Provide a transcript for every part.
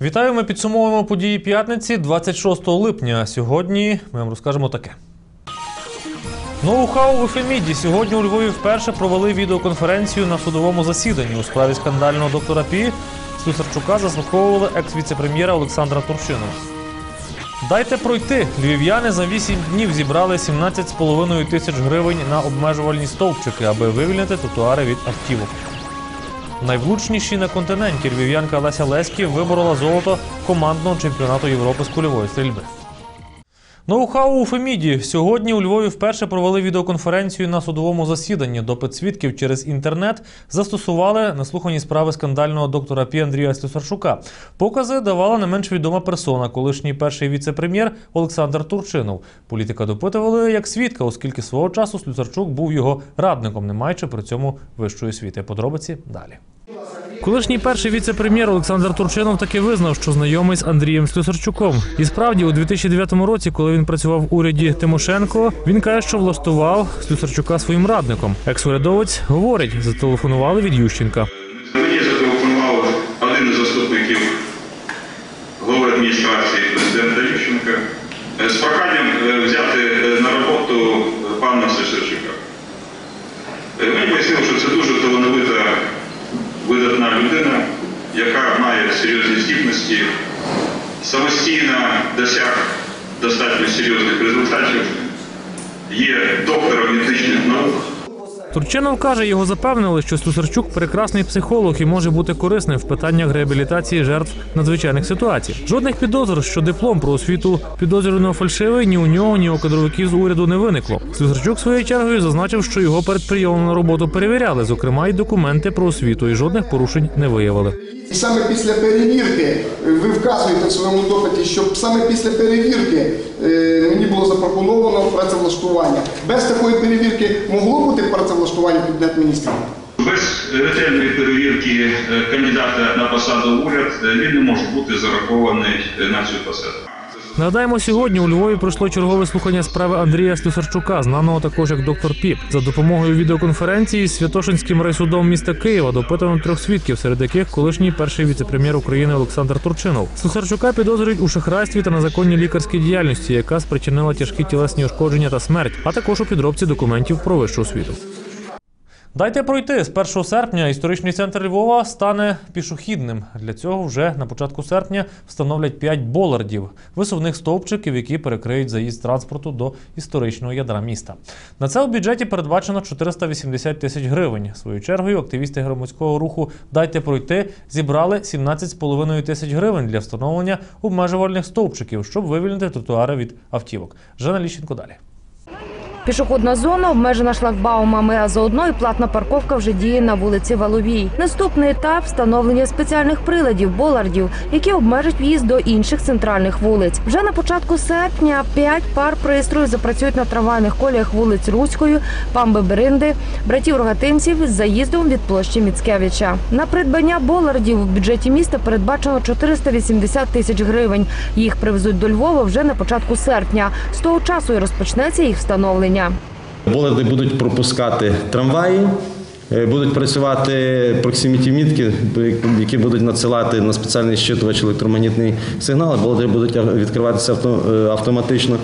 Вітаю, ми підсумовуємо події п'ятниці 26 липня. Сьогодні ми вам розкажемо таке. Ноу-хау в Ефеміді. Сьогодні у Львові вперше провели відеоконференцію на судовому засіданні у справі скандального доктора Пі. Слюсарчука заслуховували екс-віцепрем'єра Олександра Турчинова. Дайте пройти. Львів'яни за 8 днів зібрали 17,5 тисяч гривень на обмежувальні стовпчики, аби вивільнити тротуари від автівок. Найвлучніші на континенті львів'янка Леся Леськів виборола золото командного чемпіонату Європи з кульової стрільби. Ноу-хау у Феміді. Сьогодні у Львові вперше провели відеоконференцію на судовому засіданні. Допит свідків через інтернет застосували на слуханні справи скандального доктора Пі Андрія Слюсарчука. Покази давала не менш відома персона, колишній перший віце-прем'єр Олександр Турчинов. Політика допитували як свідка, оскільки свого часу Слюсарчук був його радником, не маючи при цьому вищої освіти. Подробиці далі. Колишній перший віце-прем'єр Олександр Турчинов таки визнав, що знайомий з Андрієм Слюсарчуком. І справді, у 2009 році, коли він працював в уряді Тимошенко, він каже, що влаштував Слюсарчука своїм радником. Екс-урядовець говорить, зателефонували від Ющенка. Мені зателефонував один із заступників голови адміністрації президента Ющенка е, з проханням е, взяти е, на роботу пана Сесарчука. Мені пояснили, що це дуже талановита, видатна людина, яка має серйозні здібності, самостійно досяг достатньо серйозних результатів, є доктором медичних наук. Турчинов каже, його запевнили, що Слюсарчук прекрасний психолог і може бути корисним в питаннях реабілітації жертв надзвичайних ситуацій. Жодних підозр, що диплом про освіту підозрюваного фальшивий ні у нього, ні у кадровиків з уряду не виникло. Слюсарчук своєю чергою зазначив, що його перед прийомом на роботу перевіряли, зокрема й документи про освіту, і жодних порушень не виявили. І саме після перевірки е, ви вказуєте в своєму допиті, що саме після перевірки е, мені було запропоновано працевлаштування. Без такої перевірки могло працевлаштування кабінет міністрів? Без ретельної перевірки е, кандидата на посаду уряд е, він не може бути зарахований е, на цю посаду. Нагадаємо, сьогодні у Львові пройшло чергове слухання справи Андрія Слюсарчука, знаного також як доктор Піп. За допомогою відеоконференції з Святошинським райсудом міста Києва допитано трьох свідків, серед яких колишній перший віце-прем'єр України Олександр Турчинов. Слюсарчука підозрюють у шахрайстві та незаконній лікарській діяльності, яка спричинила тяжкі тілесні ушкодження та смерть, а також у підробці документів про вищу освіту. Дайте пройти з 1 серпня. Історичний центр Львова стане пішохідним. Для цього вже на початку серпня встановлять 5 болардів, висувних стовпчиків, які перекриють заїзд транспорту до історичного ядра міста. На це у бюджеті передбачено 480 тисяч гривень. Своєю чергою активісти громадського руху Дайте пройти зібрали 17,5 тисяч гривень для встановлення обмежувальних стовпчиків, щоб вивільнити тротуари від автівок. Жанна Ліщенко далі. Пішохідна зона обмежена шлагбаумами, а заодно і платна парковка вже діє на вулиці Валовій. Наступний етап встановлення спеціальних приладів болардів, які обмежать в'їзд до інших центральних вулиць. Вже на початку серпня п'ять пар пристроїв запрацюють на трамвайних коліях вулиць Руської, Памби Беринди, братів Рогатинців з заїздом від площі Міцкевича. На придбання болардів в бюджеті міста передбачено 480 тисяч гривень. Їх привезуть до Львова вже на початку серпня. З того часу і розпочнеться їх встановлення. Боларди будуть пропускати трамваї, е, будуть працювати проксиміті-мітки, які будуть надсилати на спеціальний щитувач електромагнітний сигнал. Боларди будуть відкриватися е, автоматично.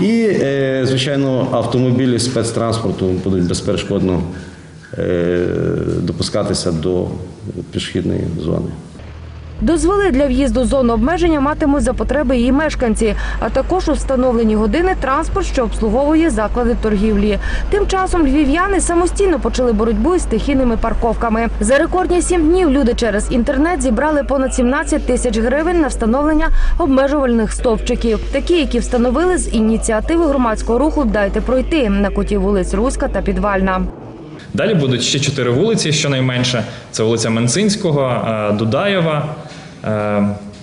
І, е, звичайно, автомобілі спецтранспорту будуть безперешкодно допускатися до пішохідної зони. Дозволи для в'їзду зону обмеження матимуть за потреби її мешканці, а також у встановлені години транспорт, що обслуговує заклади торгівлі. Тим часом львів'яни самостійно почали боротьбу із стихійними парковками. За рекордні сім днів люди через інтернет зібрали понад 17 тисяч гривень на встановлення обмежувальних стовпчиків, такі, які встановили з ініціативи громадського руху Дайте пройти на куті вулиць Руська та Підвальна. Далі будуть ще чотири вулиці, щонайменше. Це вулиця Менцинського, е, Дудаєва, е,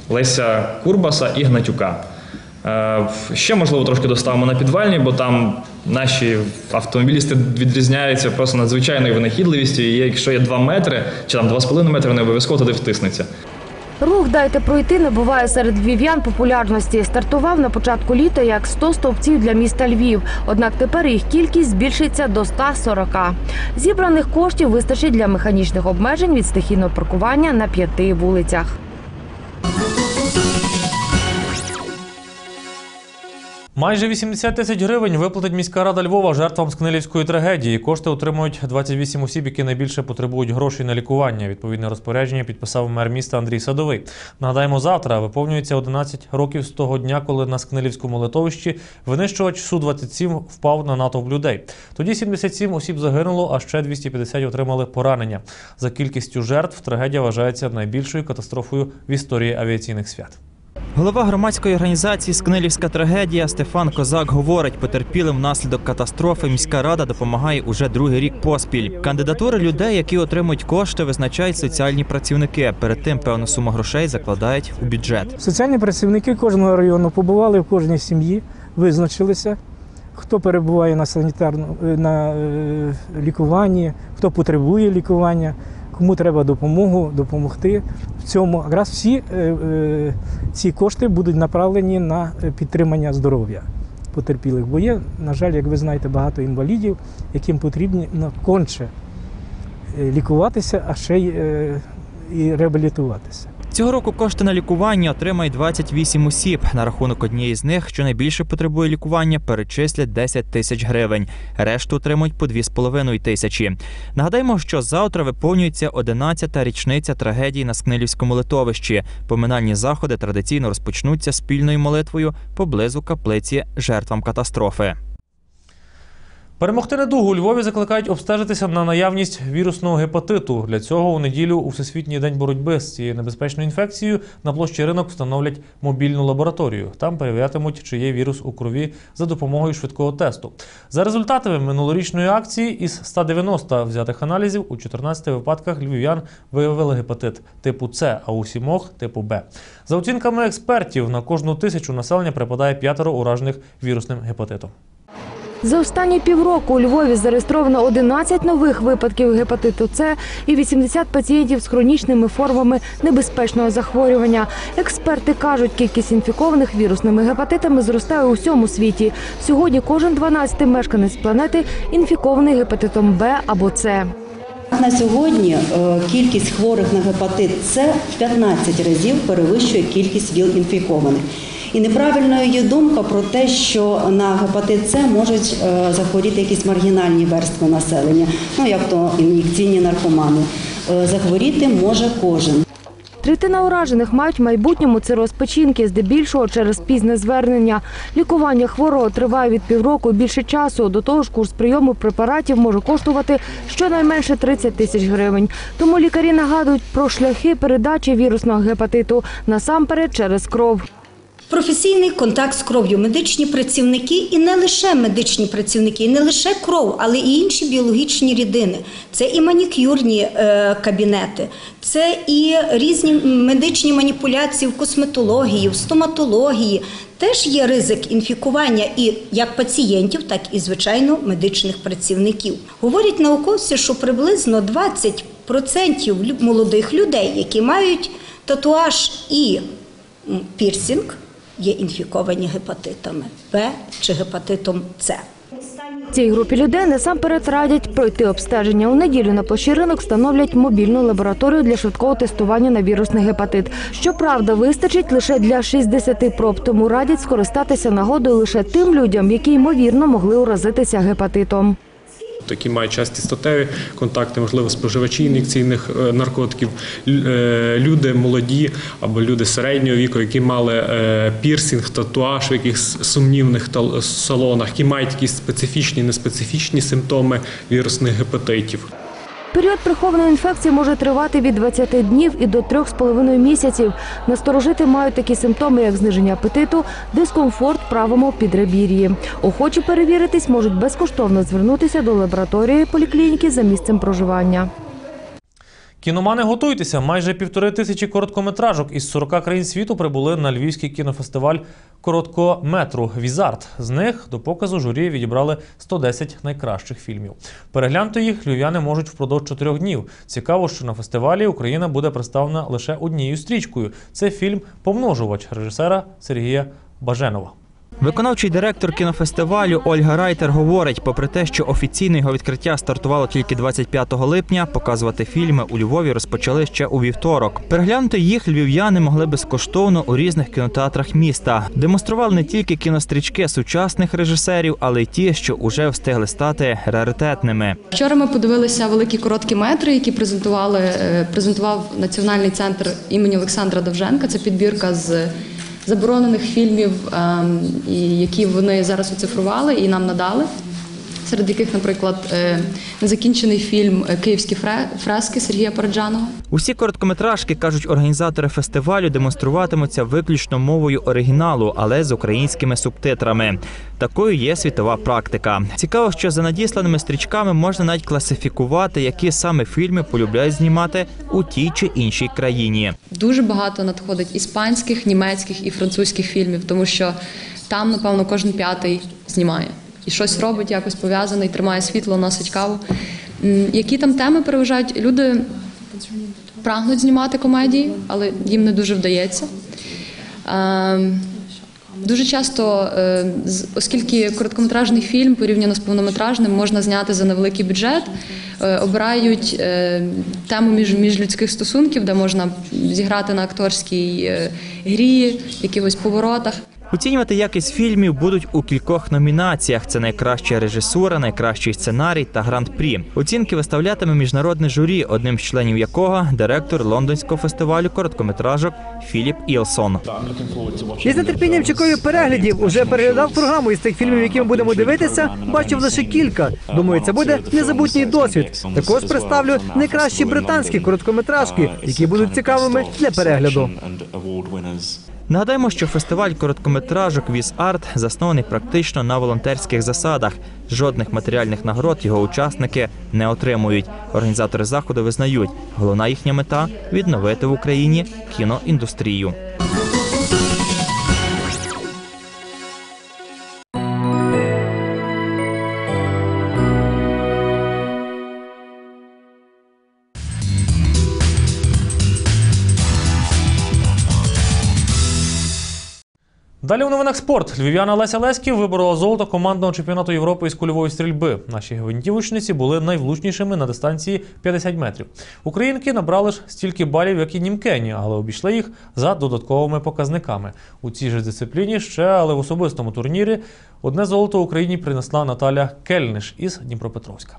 Леся Курбаса і Гнатюка. Е, Ще, можливо, трошки доставимо на підвальні, бо там наші автомобілісти відрізняються просто надзвичайною винахідливістю. І якщо є 2 метри чи там 2,5 метри, вони обов'язково туди втиснеться. Рух Дайте пройти набуває серед львів'ян популярності. Стартував на початку літа як 100 стовпців для міста Львів. Однак тепер їх кількість збільшиться до 140. Зібраних коштів вистачить для механічних обмежень від стихійного паркування на п'яти вулицях. Майже 80 тисяч гривень виплатить міська рада Львова жертвам Скнилівської трагедії. Кошти отримують 28 осіб, які найбільше потребують грошей на лікування. Відповідне розпорядження підписав мер міста Андрій Садовий. Нагадаємо, завтра виповнюється 11 років з того дня, коли на Скнилівському литовищі винищувач Су-27 впав на натовп людей. Тоді 77 осіб загинуло, а ще 250 отримали поранення. За кількістю жертв трагедія вважається найбільшою катастрофою в історії авіаційних свят. Голова громадської організації Скнилівська трагедія Стефан Козак говорить, потерпілим внаслідок катастрофи міська рада допомагає уже другий рік поспіль. Кандидатури людей, які отримують кошти, визначають соціальні працівники. Перед тим певну суму грошей закладають у бюджет. Соціальні працівники кожного району побували в кожній сім'ї, визначилися, хто перебуває на санітарному на е, лікуванні, хто потребує лікування, кому треба допомогу, допомогти. В цьому якраз всі е, е, ці кошти будуть направлені на е, підтримання здоров'я потерпілих. Бо є, на жаль, як ви знаєте, багато інвалідів, яким потрібно конче лікуватися, а ще й реабілітуватися. Цього року кошти на лікування отримають 28 осіб. На рахунок однієї з них, що найбільше потребує лікування, перечислять 10 тисяч гривень. Решту отримують по 2,5 тисячі. Нагадаємо, що завтра виповнюється 11-та річниця трагедії на Скнилівському литовищі. Поминальні заходи традиційно розпочнуться спільною молитвою поблизу каплиці жертвам катастрофи. Перемогти недугу у Львові закликають обстежитися на наявність вірусного гепатиту. Для цього у неділю у Всесвітній день боротьби з цією небезпечною інфекцією на площі ринок встановлять мобільну лабораторію. Там перевірятимуть, чи є вірус у крові за допомогою швидкого тесту. За результатами минулорічної акції із 190 взятих аналізів у 14 випадках львів'ян виявили гепатит типу С, а у сімох типу Б. За оцінками експертів, на кожну тисячу населення припадає п'ятеро уражених вірусним гепатитом. За останні півроку у Львові зареєстровано 11 нових випадків гепатиту С і 80 пацієнтів з хронічними формами небезпечного захворювання. Експерти кажуть, кількість інфікованих вірусними гепатитами зростає у всьому світі. Сьогодні кожен 12 мешканець планети інфікований гепатитом Б або С. На сьогодні е, кількість хворих на гепатит С в 15 разів перевищує кількість ВІЛ-інфікованих. І неправильною є думка про те, що на гепатит С можуть е, захворіти якісь маргінальні верстви населення, ну як то ін'єкційні наркомани. Е, Захворіти може кожен. Третина уражених мають в майбутньому цироз печінки, здебільшого через пізне звернення. Лікування хворого триває від півроку більше часу. До того ж, курс прийому препаратів може коштувати щонайменше 30 тисяч гривень. Тому лікарі нагадують про шляхи передачі вірусного гепатиту насамперед через кров. Професійний контакт з кров'ю, медичні працівники і не лише медичні працівники, і не лише кров, але і інші біологічні рідини. Це і манікюрні е, кабінети, це і різні медичні маніпуляції в косметології, в стоматології. Теж є ризик інфікування і як пацієнтів, так і звичайно медичних працівників. Говорять науковці, що приблизно 20% молодих людей, які мають татуаж і пірсінг, є інфіковані гепатитами Б чи гепатитом С. Цій групі людей насамперед радять пройти обстеження. У неділю на площі ринок встановлять мобільну лабораторію для швидкого тестування на вірусний гепатит. Щоправда, вистачить лише для 60 проб, тому радять скористатися нагодою лише тим людям, які ймовірно могли уразитися гепатитом. Які мають часті статеві контакти, можливо, споживачі ін'єкційних е, наркотиків, е, люди молоді або люди середнього віку, які мали е, пірсінг, татуаж в якихось сумнівних салонах, які мають якісь специфічні, неспецифічні симптоми вірусних гепатитів. Період прихованої інфекції може тривати від 20 днів і до 3,5 місяців. Насторожити мають такі симптоми, як зниження апетиту, дискомфорт правому підребір'ї. Охочі перевіритись можуть безкоштовно звернутися до лабораторії поліклініки за місцем проживання. Кіномани готуйтеся. Майже півтори тисячі короткометражок із 40 країн світу прибули на львівський кінофестиваль короткого метру Візарт. З них до показу журі відібрали 110 найкращих фільмів. Переглянути їх львів'яни можуть впродовж чотирьох днів. Цікаво, що на фестивалі Україна буде представлена лише однією стрічкою. Це фільм Помножувач режисера Сергія Баженова. Виконавчий директор кінофестивалю Ольга Райтер говорить, попри те, що офіційне його відкриття стартувало тільки 25 липня, показувати фільми у Львові розпочали ще у вівторок. Переглянути їх львів'яни могли безкоштовно у різних кінотеатрах міста. Демонстрували не тільки кінострічки сучасних режисерів, але й ті, що уже встигли стати раритетними. Вчора ми подивилися великі короткі метри, які презентували е, презентував Національний центр імені Олександра Довженка. Це підбірка з заборонених фільмів, ем, які вони зараз оцифрували і нам надали. Серед яких, наприклад, е, незакінчений фільм е, Київські фре- фрески Сергія Параджанова. Усі короткометражки, кажуть організатори фестивалю, демонструватимуться виключно мовою оригіналу, але з українськими субтитрами. Такою є світова практика. Цікаво, що за надісланими стрічками можна навіть класифікувати, які саме фільми полюбляють знімати у тій чи іншій країні. Дуже багато надходить іспанських, німецьких і французьких фільмів, тому що там, напевно, кожен п'ятий знімає і щось робить, якось пов'язаний, тримає світло, носить каву. Які там теми переважають? Люди прагнуть знімати комедії, але їм не дуже вдається. Ем, Дуже часто, е, оскільки короткометражний фільм порівняно з повнометражним можна зняти за невеликий бюджет, е, обирають е, тему між, міжлюдських стосунків, де можна зіграти на акторській грі, якихось поворотах. Оцінювати якість фільмів будуть у кількох номінаціях: це найкраща режисура, найкращий сценарій та гранд-прі. Оцінки виставлятиме міжнародне журі, одним з членів якого директор лондонського фестивалю короткометражок Філіп Ілсон. Я з нетерпінням чекаю переглядів. Уже переглядав програму із тих фільмів, які ми будемо дивитися. Бачив лише кілька. Думаю, це буде незабутній досвід. Також представлю найкращі британські короткометражки, які будуть цікавими для перегляду. Нагадаємо, що фестиваль короткометражок Віз Арт заснований практично на волонтерських засадах. Жодних матеріальних нагород його учасники не отримують. Організатори заходу визнають, головна їхня мета відновити в Україні кіноіндустрію. Далі у новинах спорт. Львів'яна Леся Леськів виборола золото командного чемпіонату Європи із кульової стрільби. Наші гвинтівочниці були найвлучнішими на дистанції 50 метрів. Українки набрали ж стільки балів, як і німкені, але обійшли їх за додатковими показниками. У цій же дисципліні ще, але в особистому турнірі, одне золото Україні принесла Наталя Кельниш із Дніпропетровська.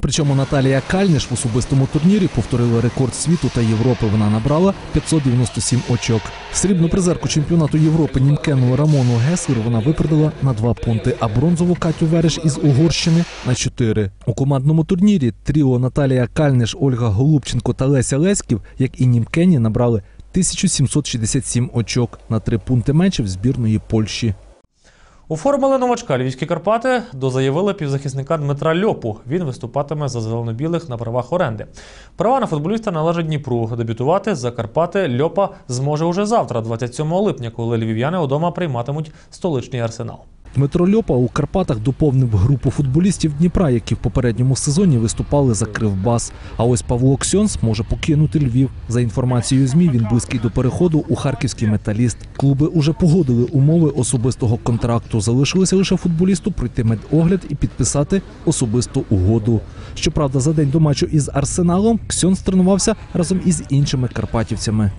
Причому Наталія Кальниш в особистому турнірі повторила рекорд світу та Європи. Вона набрала 597 очок. Срібну призерку чемпіонату Європи Німкену Рамону Геслер вона випередила на два пункти, а бронзову Катю Вереш із Угорщини на чотири. У командному турнірі тріо Наталія Кальниш, Ольга Голубченко та Леся Леськів, як і Німкені, набрали 1767 очок на три пункти менше в збірної Польщі. Оформили новачка Львівські Карпати дозаявили півзахисника Дмитра Льопу. Він виступатиме за зеленобілих на правах оренди. Права на футболіста належать Дніпру. Дебютувати за Карпати Льопа зможе уже завтра, 27 липня, коли львів'яни удома прийматимуть столичний арсенал. Дмитро Льопа у Карпатах доповнив групу футболістів Дніпра, які в попередньому сезоні виступали за Кривбас. А ось Павло Ксьонс може покинути Львів. За інформацією ЗМІ, він близький до переходу у харківський металіст. Клуби уже погодили умови особистого контракту. Залишилося лише футболісту пройти медогляд і підписати особисту угоду. Щоправда, за день до матчу із Арсеналом Ксьонс тренувався разом із іншими карпатівцями.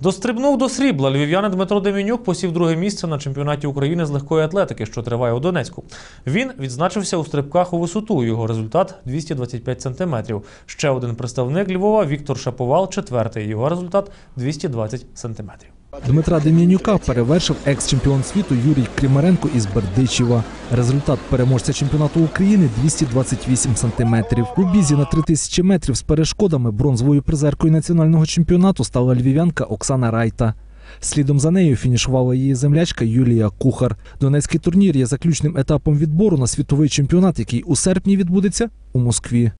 Дострибнув до срібла. Львів'янин Дмитро Демінюк посів друге місце на чемпіонаті України з легкої атлетики, що триває у Донецьку. Він відзначився у стрибках у висоту. Його результат 225 сантиметрів. Ще один представник Львова Віктор Шаповал, четвертий. Його результат 220 сантиметрів. Дмитра Дем'янюка перевершив екс-чемпіон світу Юрій Кримаренко із Бердичева. Результат переможця чемпіонату України 228 сантиметрів. У бізі на 3000 метрів з перешкодами бронзовою призеркою національного чемпіонату стала львів'янка Оксана Райта. Слідом за нею фінішувала її землячка Юлія Кухар. Донецький турнір є заключним етапом відбору на світовий чемпіонат, який у серпні відбудеться у Москві.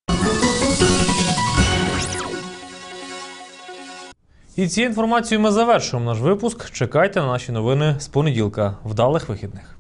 І цією інформацією ми завершуємо наш випуск. Чекайте на наші новини з понеділка. Вдалих вихідних.